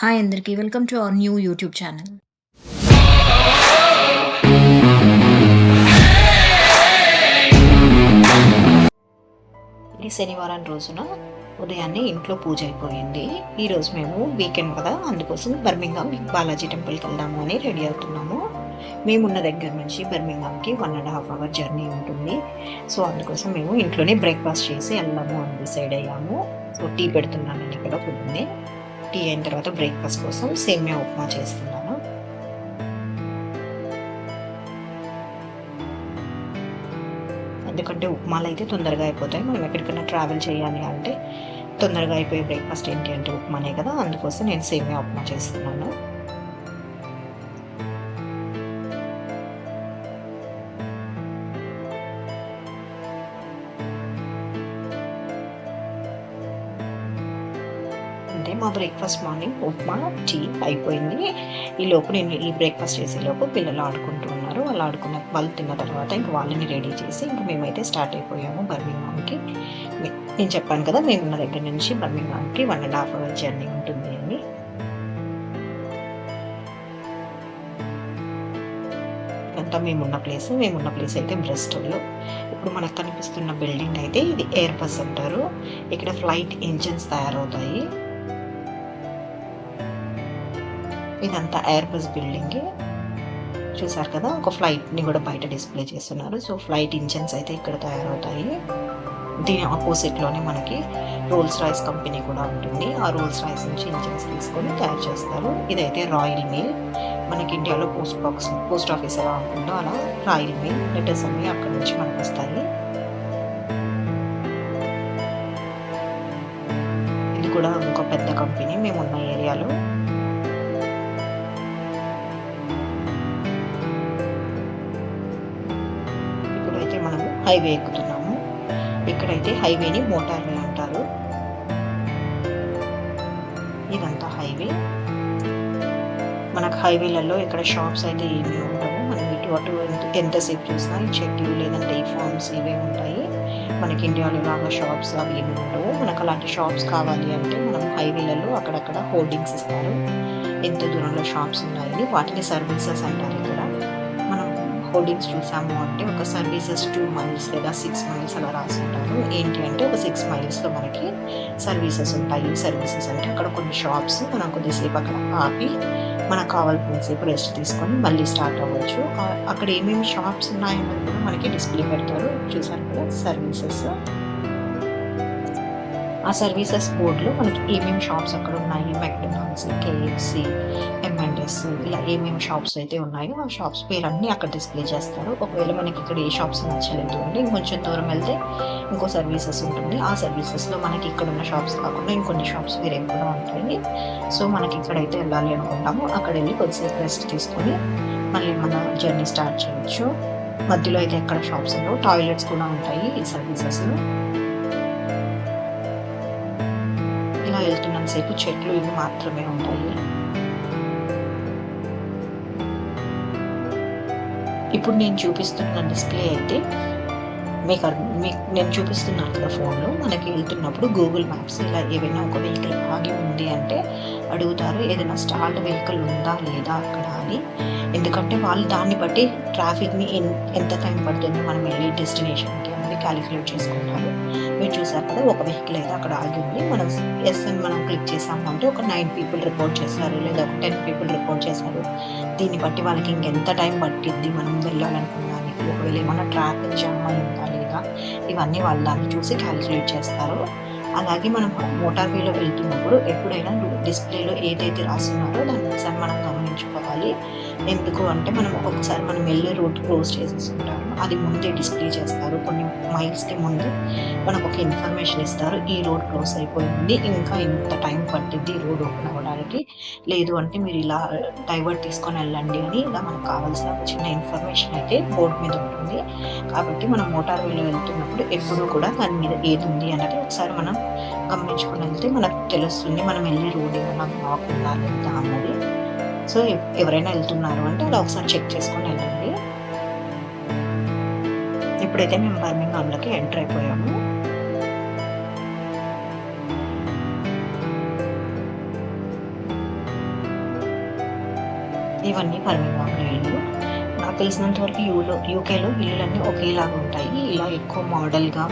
Hi అందరికీ. Welcome to our new YouTube channel. ఈ శనివారం రోజున ఉదయాన్నే ఇంట్లో పూజ అయిపోయింది. ఈరోజు మేము వీకెండ్ కదా అందుకోసం బర్మింగ్హామ్ బాలాజీ టెంపుల్కి వెళ్దాము అని రెడీ అవుతున్నాము. మేమున్న దగ్గర నుంచి బర్మింగ్హామ్కి one and half hour journey ఉంటుంది. సో అందుకోసం మేము ఇంట్లోనే బ్రేక్ఫాస్ట్ చేసి వెళ్దాము అని డిసైడ్ అయ్యాము. సో టీ పెడుతున్నానండి ఇక్కడ పొద్దున్నే. టీ అయిన తర్వాత బ్రేక్ఫాస్ట్ కోసం సేమియా ఉప్మా చేస్తున్నాను. ఎందుకంటే ఉప్మాలు అయితే తొందరగా అయిపోతాయి. మనం ఎక్కడికైనా ట్రావెల్ చేయాలి అంటే తొందరగా అయిపోయే బ్రేక్ఫాస్ట్ ఏంటి అంటే ఉప్మానే కదా అందుకోసం నేను సేమియా ఉప్మా చేస్తున్నాను. అంటే మా బ్రేక్ఫాస్ట్ మార్నింగ్ ఉప్మా టీ అయిపోయింది. ఈ లోపు నేను ఈ బ్రేక్ఫాస్ట్ చేసే లోపు పిల్లలు ఆడుకుంటూ ఉన్నారు. వాళ్ళు ఆడుకున్న వాళ్ళు తిన్న తర్వాత ఇంక వాళ్ళని రెడీ చేసి ఇంక మేమైతే స్టార్ట్ అయిపోయాము బర్మింగ్హామ్‌కి. నేను చెప్పాను కదా మేమున్న దగ్గర నుంచి బర్మింగ్హామ్‌కి one and half hour journey ఉంటుంది అని. అంతా మేమున్న ప్లేస్. మేమున్న ప్లేస్ అయితే బ్రెస్టల్ ఇప్పుడు మనకు కనిపిస్తున్న బిల్డింగ్ అయితే ఇది ఎయిర్ బస్ అంటారు. ఇక్కడ ఫ్లైట్ ఇంజిన్స్ తయారవుతాయి. ఇదంతా ఎయిర్ బస్ బిల్డింగే. చూసారు కదా ఒక ఫ్లైట్‌ని కూడా బయట డిస్‌ప్లే చేస్తున్నారు. సో ఫ్లైట్ ఇంజన్స్ అయితే ఇక్కడ తయారవుతాయి. దీని ఆపోజిట్లోనే మనకి రోల్స్ రాయిస్ కంపెనీ కూడా ఉంటుంది. ఆ రోల్స్ రాయిస్ నుంచి ఇంజిన్స్ తీసుకొని తయారు చేస్తారు. ఇదైతే రాయల్ మిల్ మనకి ఇండియాలో పోస్ట్ బాక్స్ పోస్ట్ ఆఫీస్ ఎలా ఉంటుందో అలా రాయల్ మిల్ లెటర్స్ అన్నీ అక్కడ నుంచి మనకొస్తాయి. ఇది కూడా ఇంకో పెద్ద కంపెనీ మేము ఉన్న ఏరియాలో. హైవే ఎక్కుతున్నాము. ఇక్కడైతే హైవేని మోటార్ వే అంటారు. ఇదంతా హైవే. మనకు హైవేలలో ఇక్కడ షాప్స్ అయితే ఏమీ ఉండవు. మనం ఇటు అటు ఎంత ఎంతసేపు చూసినా ఈ చెట్లు లేదంటే ఈ ఫార్మ్స్ ఇవే ఉంటాయి. మనకి ఇండియాలో లాగా షాప్స్ అవి ఏమి ఉండవు. మనకు అలాంటి షాప్స్ కావాలి అంటే మనం హైవేలలో అక్కడక్కడ హోర్డింగ్స్ ఇస్తారు. ఎంత దూరంలో షాప్స్ ఉన్నాయని వాటిని సర్వీసెస్ అంటారు ఇక్కడ. హోర్డింగ్స్ చూసాము అంటే ఒక సర్వీసెస్ టూ మైల్స్ లేదా సిక్స్ మైల్స్ అలా రాసుకుంటారు ఏంటి అంటే ఒక సిక్స్ మైల్స్‌లో మనకి సర్వీసెస్ ఉంటాయి. సర్వీసెస్ అంటే అక్కడ కొన్ని షాప్స్ మనం కొద్దిసేపు అక్కడ ఆపి మనకు కావాల్సిన సేపు రెస్ట్ తీసుకొని మళ్ళీ స్టార్ట్ అవ్వచ్చు. అక్కడ ఏమేమి షాప్స్ ఉన్నాయన్నది కూడా మనకి డిస్‌ప్లే పెడతారు. చూసారు కదా సర్వీసెస్. ఆ సర్వీసెస్ బోర్డ్‌లో మనకి ఏమేమి షాప్స్ అక్కడ ఉన్నాయి మెక్‌డొనాల్డ్స్, కేఎఫ్‌సి, ఎమ్&ఎస్ ఇలా ఏమేమి షాప్స్ అయితే ఉన్నాయో ఆ షాప్స్ పేరన్నీ అక్కడ డిస్‌ప్లే చేస్తారు. ఒకవేళ మనకి ఇక్కడ ఏ షాప్స్ నచ్చలేదు అంటే ఇంకొంచెం దూరం వెళ్తే ఇంకో సర్వీసెస్ ఉంటుంది. ఆ సర్వీసెస్‌లో మనకి ఇక్కడ ఉన్న షాప్స్ కాకుండా ఇంకొన్ని షాప్స్ వేరే కూడా ఉంటాయి. సో మనకి ఇక్కడైతే వెళ్ళాలి అక్కడ వెళ్ళి కొద్దిసేపు రెస్ట్ తీసుకొని మళ్ళీ మన జర్నీ స్టార్ట్ చేయొచ్చు. మధ్యలో అయితే ఎక్కడ షాప్స్ ఉండవు. టాయిలెట్స్ కూడా ఉంటాయి ఈ సర్వీసెస్‌లో. ఇలా వెళ్తున్నంతసేపు చెట్లు ఇవి మాత్రమే ఉంటాయి. ఇప్పుడు నేను చూపిస్తున్న డిస్‌ప్లే అయితే మీకు మీకు నేను చూపిస్తున్నాను కదా ఫోన్‌లో మనకి వెళ్తున్నప్పుడు గూగుల్ మ్యాప్స్ ఇలా ఏవైనా ఒక వెహికల్ ఆగి ఉంది అంటే అడుగుతారు. ఏదైనా స్టాల్డ్ వెహికల్ ఉందా లేదా అక్కడ అని. ఎందుకంటే వాళ్ళు దాన్ని బట్టి ట్రాఫిక్‌ని ఎంత టైం పడుతుంది మనం వెళ్ళే డెస్టినేషన్‌కి అనేది క్యాలిక్యులేట్ చేసుకుంటారు. మీరు చూసారు కదా ఒక వెహికల్ అయితే అక్కడ ఆగి ఉంది. మనం యెస్ అని మనం క్లిక్ చేసాము అంటే ఒక నైన్ పీపుల్ రిపోర్ట్ చేశారు. లేదా ఒక 10 పీపుల్ రిపోర్ట్ చేశారు. దీన్ని బట్టి వాళ్ళకి ఇంకెంత టైం పట్టిద్ది మనం వెళ్ళాలనుకున్నాను ఒకవేళ ఏమైనా ట్రాఫిక్ జామ్ ఉందా లేదా ఇవన్నీ వాళ్ళు దాన్ని చూసి క్యాలిక్యులేట్ చేస్తారు. అలాగే మనం మోటార్ వేలో వెళ్తున్నప్పుడు ఎప్పుడైనా డిస్‌ప్లేలో ఏదైతే రాసున్నారో దాన్ని ఒకసారి మనం గమనించుకోవాలి. ఎందుకు అంటే మనం ఒక్కొక్కసారి మనం వెళ్ళే రోడ్ క్లోజ్ చేసేసుంటారు. అది ముందే డిస్‌ప్లే చేస్తారు. కొన్ని మైల్స్‌కి ముందు మనకు ఒక ఇన్ఫర్మేషన్ ఇస్తారు. ఈ రోడ్ క్లోజ్ అయిపోయింది. ఇంకా ఇంత టైం పట్టింది ఈ రోడ్ ఓపెన్ అవ్వడానికి. లేదు అంటే మీరు ఇలా డైవర్ట్ తీసుకొని వెళ్ళండి అని ఇలా మనకు కావాల్సిన చిన్న ఇన్ఫర్మేషన్ అయితే బోర్డ్ మీద ఉంటుంది. కాబట్టి మనం మోటార్ వేలో వెళ్తున్నప్పుడు ఎప్పుడు కూడా దాని మీద ఏది ఉంది అన్నది ఒకసారి మనం గమనించుకొని వెళ్తే మనకు తెలుస్తుంది. మనం వెళ్ళే రోడ్ ఏమన్నా బ్లాక్ ఉందా లేదా అన్నది. సో ఎవరైనా వెళ్తున్నారు అంటే అలా ఒకసారి చెక్ చేసుకొని వెళ్ళండి. ఇప్పుడైతే మేము బర్మింగ్హామ్‌లోకి ఎంటర్ అయిపోయాము. ఇవన్నీ బర్మింగ్హామ్‌లో ఇల్లు. నాకు తెలిసినంత వరకు యూలో యూకేలో ఇల్లులన్నీ ఒకేలాగా ఉంటాయి. ఇలా ఎక్కువ మోడల్‌గా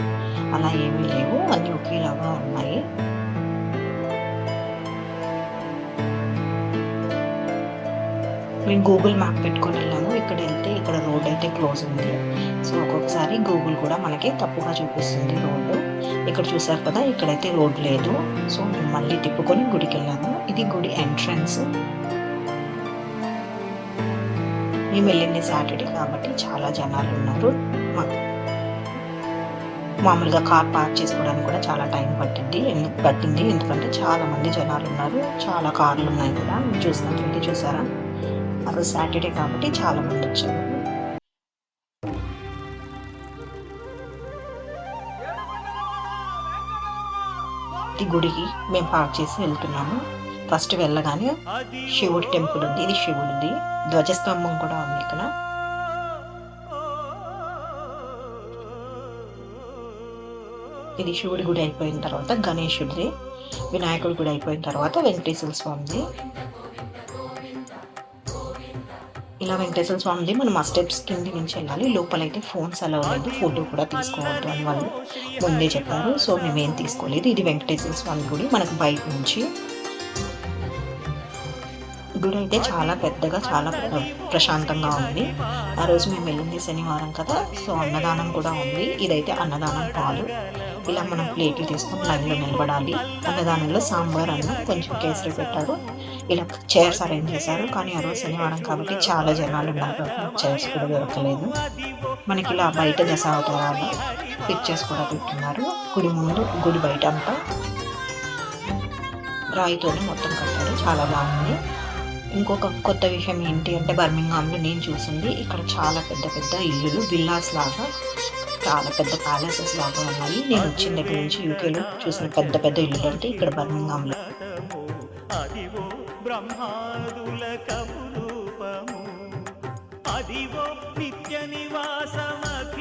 అలా ఏమీ లేవు. అన్నీ ఒకేలాగా ఉన్నాయి. మేము గూగుల్ మ్యాప్ పెట్టుకొని వెళ్ళాము. ఇక్కడ వెళ్తే ఇక్కడ రోడ్ అయితే క్లోజ్ ఉంది. సో, ఒక్కొక్కసారి గూగుల్ కూడా మనకి తప్పుగా చూపిస్తుంది రోడ్డు. ఇక్కడ చూసారు కదా! ఇక్కడైతే రోడ్ లేదు. సో, మేము మళ్ళీ తిప్పుకొని గుడికెళ్ళాము. ఇది గుడి ఎంట్రన్స్. మేము వెళ్ళింది సాటర్‌డే కాబట్టి చాలా జనాలున్నారు. మాకు మామూలుగా కార్ పార్క్ చేసుకోవడానికి కూడా చాలా టైం పట్టింది ఎందుకు పట్టింది ఎందుకంటే చాలా మంది జనాలు ఉన్నారు చాలా కార్లున్నాయి కూడా. చూసినట్లయితే చూసారా? ఆ రోజు సాటర్‌డే కాబట్టి చాలా మందొచ్చారు. ఈ గుడికి మేము పార్క్ చేసి వెళ్తున్నాము. ఫస్ట్ వెళ్ళగానే శివుడి టెంపుల్ ఉంది. ఇది శివుడిది. ధ్వజస్తంభం కూడా ఉంది ఇక్కడ. ఇది శివుడి గుడి అయిపోయిన తర్వాత గణేశుడిది. వినాయకుడి గుడి అయిపోయిన తర్వాత వెంకటేశ్వర స్వామిది. ఇలా వెంకటేశ్వర స్వామిది మనం ఆ స్టెప్స్ కింది నుంచి వెళ్ళాలి. లోపలైతే ఫోన్స్ అలా లేదు. ఫోటో కూడా తీసుకోవద్దు అని వాళ్ళు ముందే చెప్పారు. సో, మేమేం తీసుకోలేదు. ఇది వెంకటేశ్వర స్వామి గుడి మనకు బయట నుంచి. గుడి అయితే చాలా పెద్దగా చాలా ప్ర ప్రశాంతంగా ఉంది. ఆ రోజు మేము వెళ్ళింది శనివారం కదా! సో, అన్నదానం కూడా ఉంది. ఇదైతే అన్నదానం పాలు ఇలా మనం ప్లేట్లు తీసుకొని లైన్‌లో నిలబడాలి. అన్నదానంలో సాంబార్, అన్నం, కొంచెం కేసరి పెట్టారు. ఇలా చైర్స్ అరేంజ్ చేశారు. కానీ ఆ రోజు శనివారం కాబట్టి చాలా జనాలున్నారు. చైర్స్ కూడా దొరకలేదు. మనకి ఇలా బయట దశావతారాల పిక్చర్స్ కూడా పెట్టున్నారు. గుడి ముందు, గుడి బయట అంతా రాయితోనే మొత్తం కట్టారు. చాలా బాగుంది. ఇంకొక కొత్త విషయం ఏంటి అంటే బర్మింగ్హామ్‌లో నేను చూసింది ఇక్కడ చాలా పెద్ద పెద్ద ఇల్లులు విల్లాస్ లాగా చాలా పెద్ద ప్యాలెసెస్ లాగా ఉన్నాయి. నేను వచ్చిన దగ్గర నుంచి యూకేలో చూసిన పెద్ద పెద్ద ఇల్లు అంటే ఇక్కడ బర్మింగ్హామ్‌లో. అది బ్రహ్మాదుల కపురూపము అదివో